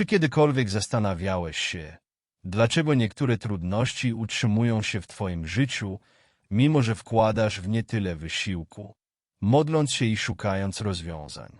Czy kiedykolwiek zastanawiałeś się, dlaczego niektóre trudności utrzymują się w Twoim życiu, mimo że wkładasz w nie tyle wysiłku, modląc się i szukając rozwiązań?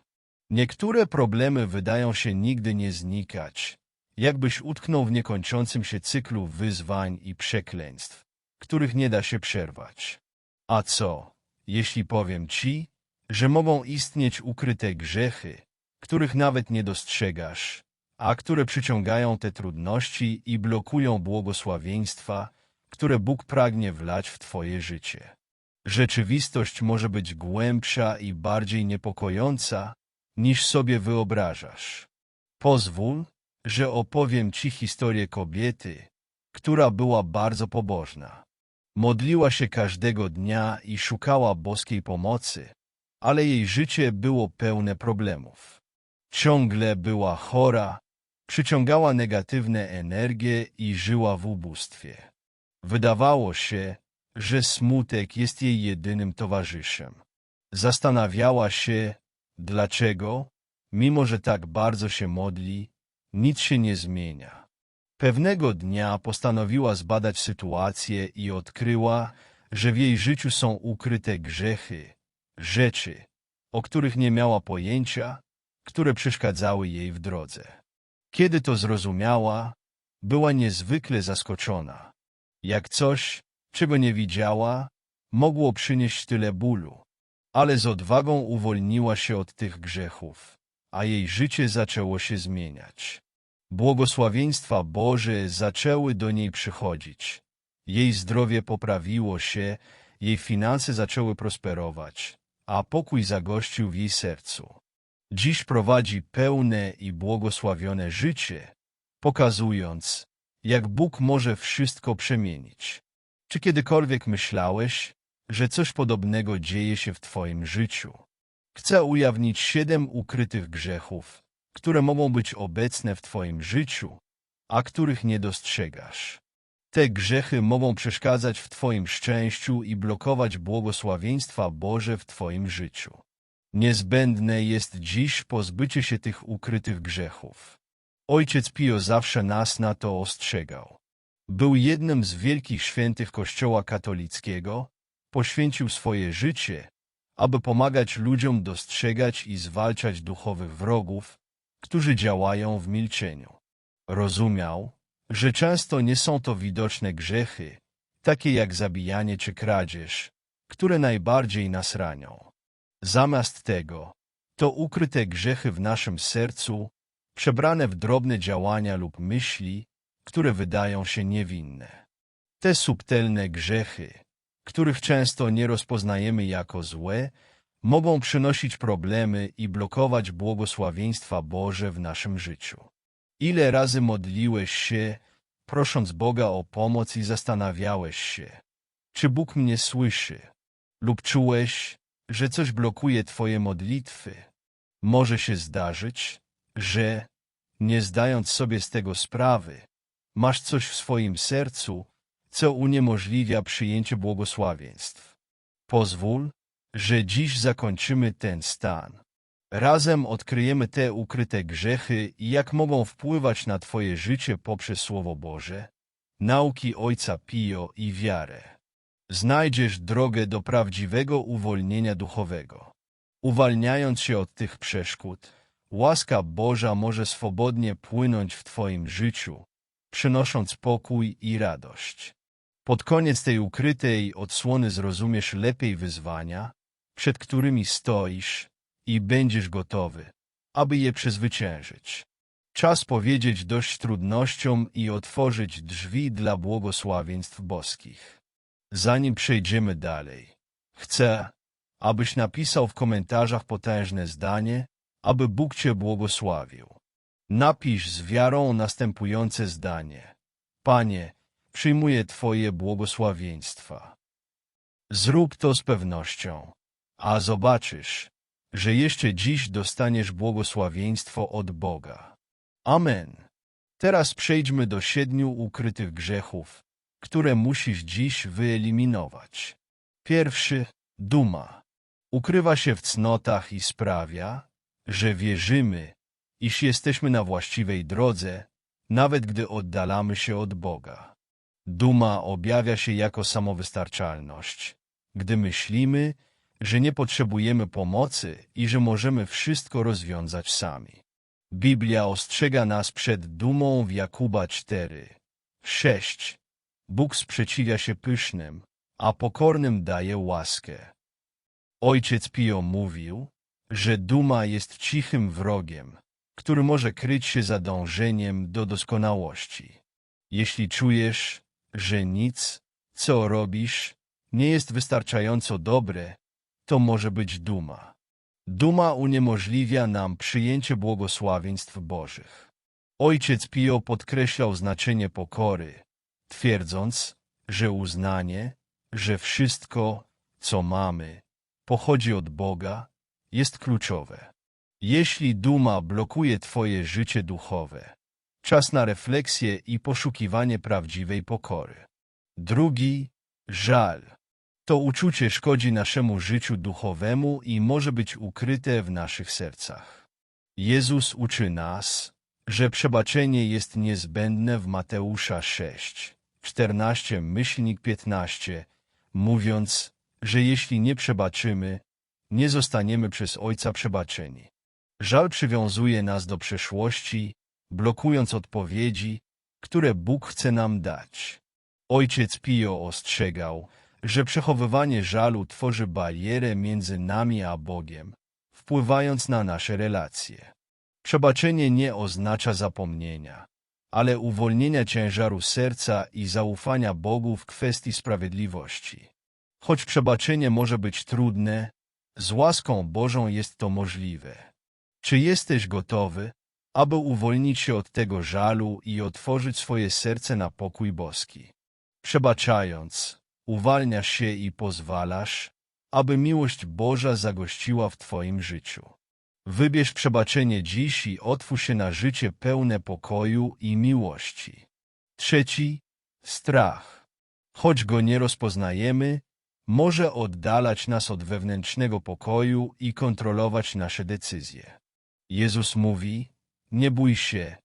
Niektóre problemy wydają się nigdy nie znikać, jakbyś utknął w niekończącym się cyklu wyzwań i przekleństw, których nie da się przerwać. A co, jeśli powiem ci, że mogą istnieć ukryte grzechy, których nawet nie dostrzegasz, a które przyciągają te trudności i blokują błogosławieństwa, które Bóg pragnie wlać w Twoje życie. Rzeczywistość może być głębsza i bardziej niepokojąca, niż sobie wyobrażasz. Pozwól, że opowiem Ci historię kobiety, która była bardzo pobożna. Modliła się każdego dnia i szukała boskiej pomocy, ale jej życie było pełne problemów. Ciągle była chora, przyciągała negatywne energie i żyła w ubóstwie. Wydawało się, że smutek jest jej jedynym towarzyszem. Zastanawiała się, dlaczego, mimo że tak bardzo się modli, nic się nie zmienia. Pewnego dnia postanowiła zbadać sytuację i odkryła, że w jej życiu są ukryte grzechy, rzeczy, o których nie miała pojęcia, które przeszkadzały jej w drodze. Kiedy to zrozumiała, była niezwykle zaskoczona. Jak coś, czego nie widziała, mogło przynieść tyle bólu. Ale z odwagą uwolniła się od tych grzechów, a jej życie zaczęło się zmieniać. Błogosławieństwa Boże zaczęły do niej przychodzić. Jej zdrowie poprawiło się, jej finanse zaczęły prosperować, a pokój zagościł w jej sercu. Dziś prowadzi pełne i błogosławione życie, pokazując, jak Bóg może wszystko przemienić. Czy kiedykolwiek myślałeś, że coś podobnego dzieje się w Twoim życiu? Chcę ujawnić siedem ukrytych grzechów, które mogą być obecne w Twoim życiu, a których nie dostrzegasz. Te grzechy mogą przeszkadzać w Twoim szczęściu i blokować błogosławieństwa Boże w Twoim życiu. Niezbędne jest dziś pozbycie się tych ukrytych grzechów. Ojciec Pio zawsze nas na to ostrzegał. Był jednym z wielkich świętych Kościoła katolickiego, poświęcił swoje życie, aby pomagać ludziom dostrzegać i zwalczać duchowych wrogów, którzy działają w milczeniu. Rozumiał, że często nie są to widoczne grzechy, takie jak zabijanie czy kradzież, które najbardziej nas ranią. Zamiast tego, to ukryte grzechy w naszym sercu, przebrane w drobne działania lub myśli, które wydają się niewinne. Te subtelne grzechy, których często nie rozpoznajemy jako złe, mogą przynosić problemy i blokować błogosławieństwa Boże w naszym życiu. Ile razy modliłeś się, prosząc Boga o pomoc i zastanawiałeś się, czy Bóg mnie słyszy, lub czułeś, że coś blokuje Twoje modlitwy. Może się zdarzyć, że, nie zdając sobie z tego sprawy, masz coś w swoim sercu, co uniemożliwia przyjęcie błogosławieństw. Pozwól, że dziś zakończymy ten stan. Razem odkryjemy te ukryte grzechy i jak mogą wpływać na Twoje życie poprzez Słowo Boże, nauki Ojca Pio i wiarę. Znajdziesz drogę do prawdziwego uwolnienia duchowego. Uwalniając się od tych przeszkód, łaska Boża może swobodnie płynąć w Twoim życiu, przynosząc pokój i radość. Pod koniec tej ukrytej odsłony zrozumiesz lepiej wyzwania, przed którymi stoisz i będziesz gotowy, aby je przezwyciężyć. Czas powiedzieć dość trudnościom i otworzyć drzwi dla błogosławieństw boskich. Zanim przejdziemy dalej, chcę, abyś napisał w komentarzach potężne zdanie, aby Bóg Cię błogosławił. Napisz z wiarą następujące zdanie. Panie, przyjmuję Twoje błogosławieństwa. Zrób to z pewnością, a zobaczysz, że jeszcze dziś dostaniesz błogosławieństwo od Boga. Amen. Teraz przejdźmy do siedmiu ukrytych grzechów, które musisz dziś wyeliminować. Pierwszy, duma. Ukrywa się w cnotach i sprawia, że wierzymy, iż jesteśmy na właściwej drodze, nawet gdy oddalamy się od Boga. Duma objawia się jako samowystarczalność, gdy myślimy, że nie potrzebujemy pomocy i że możemy wszystko rozwiązać sami. Biblia ostrzega nas przed dumą w Jakuba 4. 6. Bóg sprzeciwia się pysznym, a pokornym daje łaskę. Ojciec Pio mówił, że duma jest cichym wrogiem, który może kryć się za dążeniem do doskonałości. Jeśli czujesz, że nic, co robisz, nie jest wystarczająco dobre, to może być duma. Duma uniemożliwia nam przyjęcie błogosławieństw Bożych. Ojciec Pio podkreślał znaczenie pokory, twierdząc, że uznanie, że wszystko, co mamy, pochodzi od Boga, jest kluczowe. Jeśli duma blokuje Twoje życie duchowe, czas na refleksję i poszukiwanie prawdziwej pokory. Drugi, żal. To uczucie szkodzi naszemu życiu duchowemu i może być ukryte w naszych sercach. Jezus uczy nas, że przebaczenie jest niezbędne w Mateusza 6, 14 myślnik 15, mówiąc, że jeśli nie przebaczymy, nie zostaniemy przez Ojca przebaczeni. Żal przywiązuje nas do przeszłości, blokując odpowiedzi, które Bóg chce nam dać. Ojciec Pio ostrzegał, że przechowywanie żalu tworzy barierę między nami a Bogiem, wpływając na nasze relacje. Przebaczenie nie oznacza zapomnienia, ale uwolnienia ciężaru serca i zaufania Bogu w kwestii sprawiedliwości. Choć przebaczenie może być trudne, z łaską Bożą jest to możliwe. Czy jesteś gotowy, aby uwolnić się od tego żalu i otworzyć swoje serce na pokój boski? Przebaczając, uwalniasz się i pozwalasz, aby miłość Boża zagościła w Twoim życiu. Wybierz przebaczenie dziś i otwórz się na życie pełne pokoju i miłości. Trzeci, strach. Choć go nie rozpoznajemy, może oddalać nas od wewnętrznego pokoju i kontrolować nasze decyzje. Jezus mówi, nie bój się,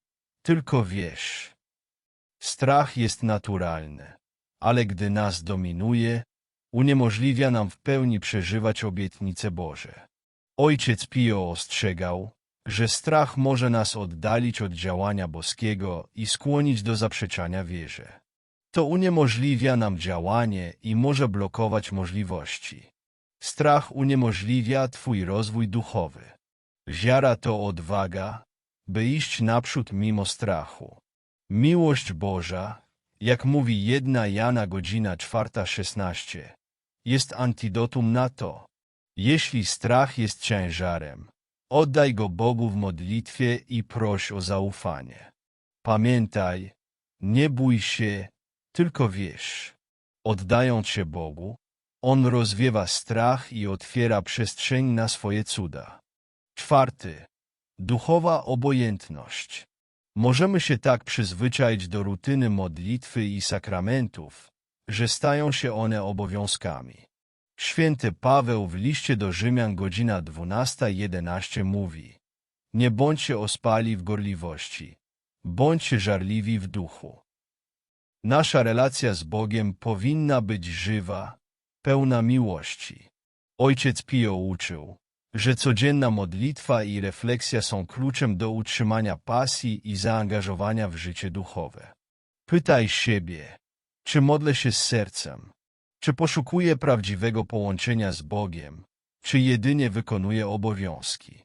tylko wierz. Strach jest naturalny, ale gdy nas dominuje, uniemożliwia nam w pełni przeżywać obietnice Boże. Ojciec Pio ostrzegał, że strach może nas oddalić od działania boskiego i skłonić do zaprzeczania wierze. To uniemożliwia nam działanie i może blokować możliwości. Strach uniemożliwia Twój rozwój duchowy. Wiara to odwaga, by iść naprzód mimo strachu. Miłość Boża, jak mówi jedna Jana godzina czwarta szesnaście, jest antidotum na to. Jeśli strach jest ciężarem, oddaj go Bogu w modlitwie i proś o zaufanie. Pamiętaj, nie bój się, tylko wierz. Oddając się Bogu, On rozwiewa strach i otwiera przestrzeń na swoje cuda. Czwarty. Duchowa obojętność. Możemy się tak przyzwyczaić do rutyny modlitwy i sakramentów, że stają się one obowiązkami. Święty Paweł w liście do Rzymian godzina 12.11 mówi Nie bądźcie ospali w gorliwości, bądźcie żarliwi w duchu. Nasza relacja z Bogiem powinna być żywa, pełna miłości. Ojciec Pio uczył, że codzienna modlitwa i refleksja są kluczem do utrzymania pasji i zaangażowania w życie duchowe. Pytaj siebie, czy modlę się z sercem, czy poszukuję prawdziwego połączenia z Bogiem, czy jedynie wykonuję obowiązki.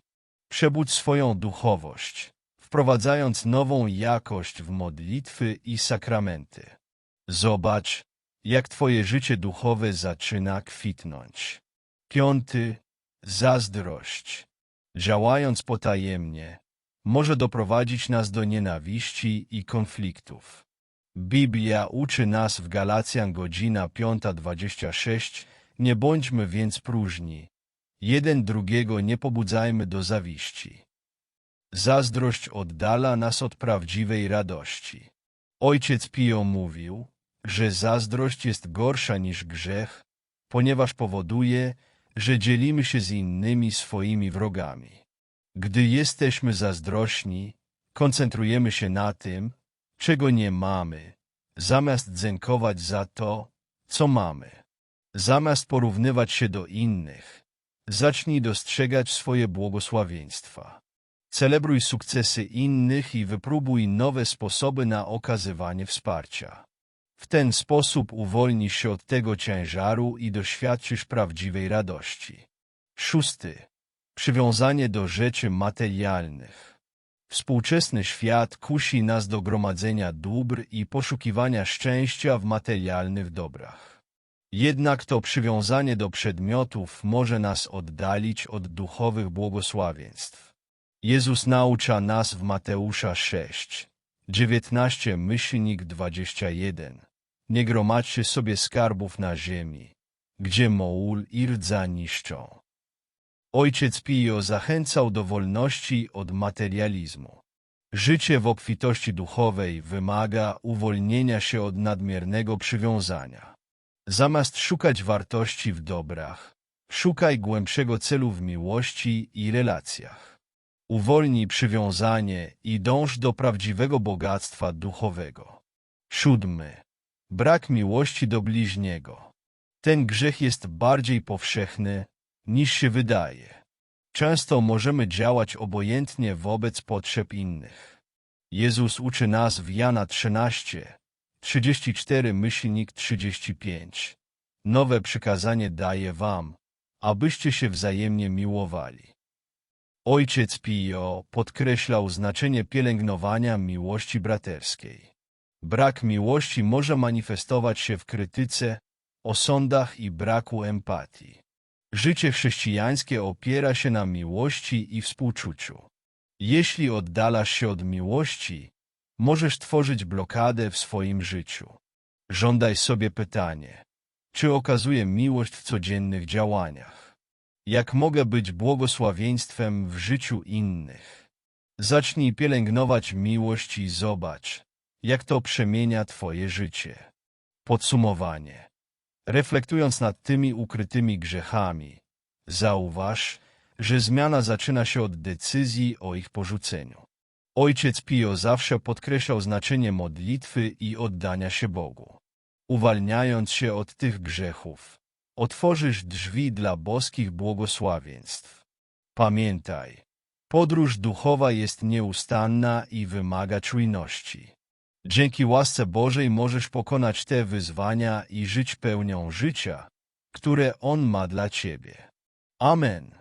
Przebudź swoją duchowość, wprowadzając nową jakość w modlitwy i sakramenty. Zobacz, jak Twoje życie duchowe zaczyna kwitnąć. Piąty, Zazdrość, działając potajemnie, może doprowadzić nas do nienawiści i konfliktów. Biblia uczy nas w Galacjan godzina 5.26 Nie bądźmy więc próżni, jeden drugiego nie pobudzajmy do zawiści. Zazdrość oddala nas od prawdziwej radości. Ojciec Pio mówił, że zazdrość jest gorsza niż grzech, ponieważ powoduje, że dzielimy się z innymi swoimi wrogami. Gdy jesteśmy zazdrośni, koncentrujemy się na tym, czego nie mamy, zamiast dziękować za to, co mamy. Zamiast porównywać się do innych, zacznij dostrzegać swoje błogosławieństwa. Celebruj sukcesy innych i wypróbuj nowe sposoby na okazywanie wsparcia. W ten sposób uwolnisz się od tego ciężaru i doświadczysz prawdziwej radości. Szósty. Przywiązanie do rzeczy materialnych. Współczesny świat kusi nas do gromadzenia dóbr i poszukiwania szczęścia w materialnych dobrach. Jednak to przywiązanie do przedmiotów może nas oddalić od duchowych błogosławieństw. Jezus naucza nas w Mateusza 6, 19 myślnik 21. Nie gromadźcie sobie skarbów na ziemi, gdzie mołul i rdza niszczą. Ojciec Pio zachęcał do wolności od materializmu. Życie w obfitości duchowej wymaga uwolnienia się od nadmiernego przywiązania. Zamiast szukać wartości w dobrach, szukaj głębszego celu w miłości i relacjach. Uwolnij przywiązanie i dąż do prawdziwego bogactwa duchowego. Siódmy. Brak miłości do bliźniego. Ten grzech jest bardziej powszechny, niż się wydaje. Często możemy działać obojętnie wobec potrzeb innych. Jezus uczy nas w Jana 13, 34 myślnik 35. Nowe przykazanie daje wam, abyście się wzajemnie miłowali. Ojciec Pio podkreślał znaczenie pielęgnowania miłości braterskiej. Brak miłości może manifestować się w krytyce, osądach i braku empatii. Życie chrześcijańskie opiera się na miłości i współczuciu. Jeśli oddalasz się od miłości, możesz tworzyć blokadę w swoim życiu. Żądaj sobie pytanie, czy okazuję miłość w codziennych działaniach? Jak mogę być błogosławieństwem w życiu innych? Zacznij pielęgnować miłość i zobacz, jak to przemienia Twoje życie. Podsumowanie. Reflektując nad tymi ukrytymi grzechami, zauważ, że zmiana zaczyna się od decyzji o ich porzuceniu. Ojciec Pio zawsze podkreślał znaczenie modlitwy i oddania się Bogu. Uwalniając się od tych grzechów, otworzysz drzwi dla boskich błogosławieństw. Pamiętaj, podróż duchowa jest nieustanna i wymaga czujności. Dzięki łasce Bożej możesz pokonać te wyzwania i żyć pełnią życia, które On ma dla Ciebie. Amen.